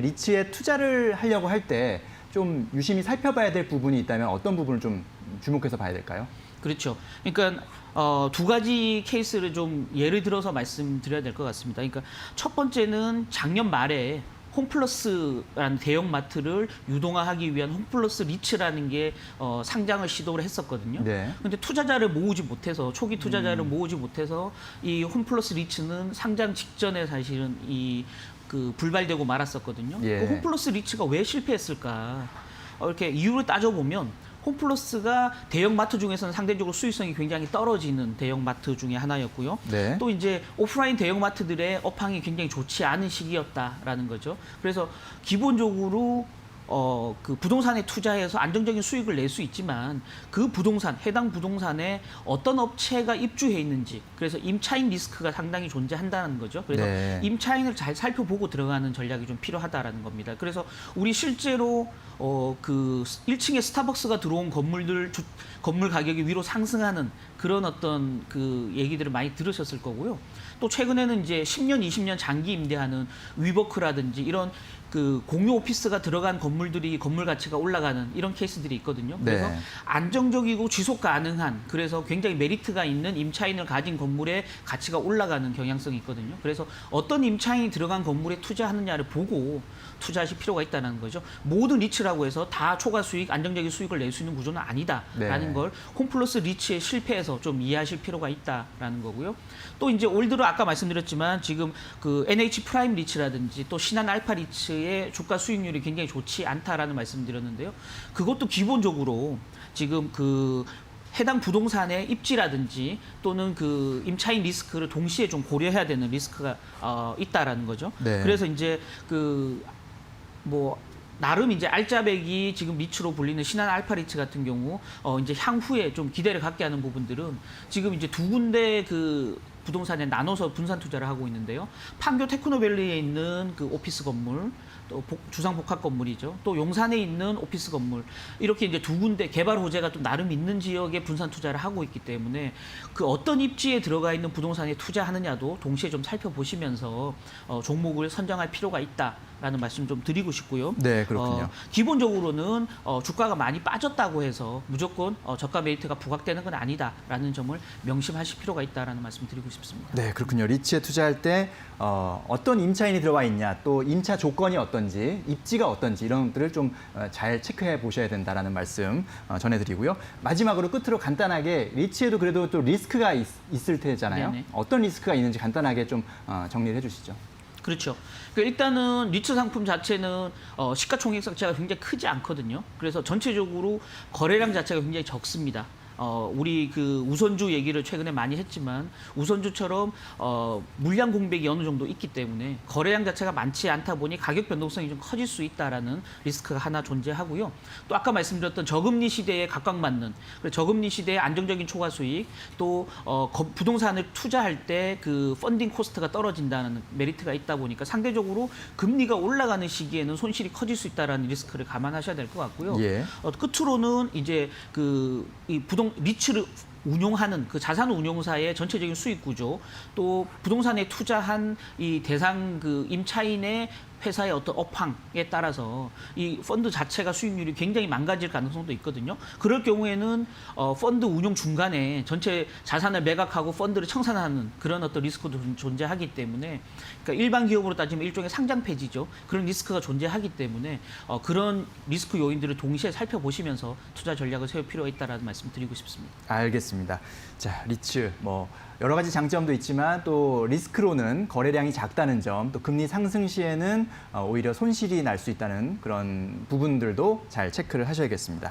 리츠에 투자를 하려고 할 때 좀 유심히 살펴봐야 될 부분이 있다면 어떤 부분을 좀 주목해서 봐야 될까요? 그렇죠. 그러니까 어, 두 가지 케이스를 좀 예를 들어서 말씀드려야 될 것 같습니다. 그러니까 첫 번째는 작년 말에 홈플러스라는 대형 마트를 유동화하기 위한 홈플러스 리츠라는 게 어, 상장을 시도를 했었거든요. 네. 근데 투자자를 모으지 못해서 초기 투자자를 모으지 못해서 이 홈플러스 리츠는 상장 직전에 사실은 이 그 불발되고 말았었거든요. 예. 그 홈플러스 리츠가 왜 실패했을까? 어, 이렇게 이유를 따져보면 홈플러스가 대형 마트 중에서는 상대적으로 수익성이 굉장히 떨어지는 대형 마트 중에 하나였고요. 네. 또 이제 오프라인 대형 마트들의 업황이 굉장히 좋지 않은 시기였다라는 거죠. 그래서 기본적으로 어, 그 부동산에 투자해서 안정적인 수익을 낼 수 있지만 그 부동산, 해당 부동산에 어떤 업체가 입주해 있는지 그래서 임차인 리스크가 상당히 존재한다는 거죠. 그래서 네. 임차인을 잘 살펴보고 들어가는 전략이 좀 필요하다라는 겁니다. 그래서 우리 실제로 어, 그 1층에 스타벅스가 들어온 건물들 주, 건물 가격이 위로 상승하는 그런 어떤 그 얘기들을 많이 들으셨을 거고요. 또 최근에는 이제 10년, 20년 장기 임대하는 위버크라든지 이런 그 공유 오피스가 들어간 건물들이 건물 가치가 올라가는 이런 케이스들이 있거든요. 그래서 네. 안정적이고 지속 가능한 그래서 굉장히 메리트가 있는 임차인을 가진 건물의 가치가 올라가는 경향성이 있거든요. 그래서 어떤 임차인이 들어간 건물에 투자하느냐를 보고 투자하실 필요가 있다는 거죠. 모든 리츠라고 해서 다 초과 수익, 안정적인 수익을 낼 수 있는 구조는 아니다라는 네. 걸 홈플러스 리츠의 실패에서 좀 이해하실 필요가 있다라는 거고요. 또 이제 올 들어 아까 말씀드렸지만 지금 그 NH 프라임 리츠라든지 또 신한 알파 리츠의 주가 수익률이 굉장히 좋지 않다라는 말씀드렸는데요. 그것도 기본적으로 지금 그 해당 부동산의 입지라든지 또는 그 임차인 리스크를 동시에 좀 고려해야 되는 리스크가 어, 있다라는 거죠. 네. 그래서 이제 그뭐 나름 이제 알짜배기 지금 리츠로 불리는 신한 알파리츠 같은 경우 어 이제 향후에 좀 기대를 갖게 하는 부분들은 지금 이제 두 군데 그 부동산에 나눠서 분산 투자를 하고 있는데요. 판교 테크노밸리에 있는 그 오피스 건물 또 복- 주상 복합 건물이죠. 또 용산에 있는 오피스 건물 이렇게 이제 두 군데 개발 호재가 또 나름 있는 지역에 분산 투자를 하고 있기 때문에 그 어떤 입지에 들어가 있는 부동산에 투자하느냐도 동시에 좀 살펴보시면서 어, 종목을 선정할 필요가 있다라는 말씀 좀 드리고 싶고요. 네, 그렇군요. 어, 기본적으로는 어, 주가가 많이 빠졌다고 해서 무조건 어, 저가 메리트가 부각되는 건 아니다라는 점을 명심하실 필요가 있다라는 말씀 드리고 싶습니다. 네, 그렇군요. 리츠에 투자할 때 어, 어떤 임차인이 들어와 있냐, 또 임차 조건이 어떤 지, 입지가 어떤지 이런 것들을 좀 잘 체크해 보셔야 된다라는 말씀 어, 전해드리고요. 마지막으로 끝으로 간단하게 리츠에도 그래도 또 리스크가 있, 을 테잖아요. 네네. 어떤 리스크가 있는지 간단하게 좀 어, 정리를 해주시죠. 그렇죠. 그 일단은 리츠 상품 자체는 어, 시가총액 자체가 굉장히 크지 않거든요. 그래서 전체적으로 거래량 자체가 굉장히 적습니다. 어, 우리 그 우선주 얘기를 최근에 많이 했지만 우선주처럼 어, 물량 공백이 어느 정도 있기 때문에 거래량 자체가 많지 않다 보니 가격 변동성이 좀 커질 수 있다라는 리스크가 하나 존재하고요. 또 아까 말씀드렸던 저금리 시대에 각광받는 그리고 저금리 시대의 안정적인 초과 수익 또 어, 거- 부동산을 투자할 때 그 펀딩 코스트가 떨어진다는 메리트가 있다 보니까 상대적으로 금리가 올라가는 시기에는 손실이 커질 수 있다라는 리스크를 감안하셔야 될 것 같고요. 예. 어, 끝으로는 이제 그 이 부동 리츠를 운용하는 그 자산 운용사의 전체적인 수익 구조 또 부동산에 투자한 이 대상 그 임차인의 회사의 어떤 업황에 따라서 이 펀드 자체가 수익률이 굉장히 망가질 가능성도 있거든요. 그럴 경우에는 어, 펀드 운용 중간에 전체 자산을 매각하고 펀드를 청산하는 그런 어떤 리스크도 존- 존재하기 때문에 그러니까 일반 기업으로 따지면 일종의 상장 폐지죠. 그런 리스크가 존재하기 때문에 어, 그런 리스크 요인들을 동시에 살펴보시면서 투자 전략을 세울 필요가 있다라는 말씀 드리고 싶습니다. 알겠습니다. 자, 리츠 뭐 여러 가지 장점도 있지만 또 리스크로는 거래량이 작다는 점, 또 금리 상승 시에는 어, 오히려 손실이 날 수 있다는 그런 부분들도 잘 체크를 하셔야겠습니다.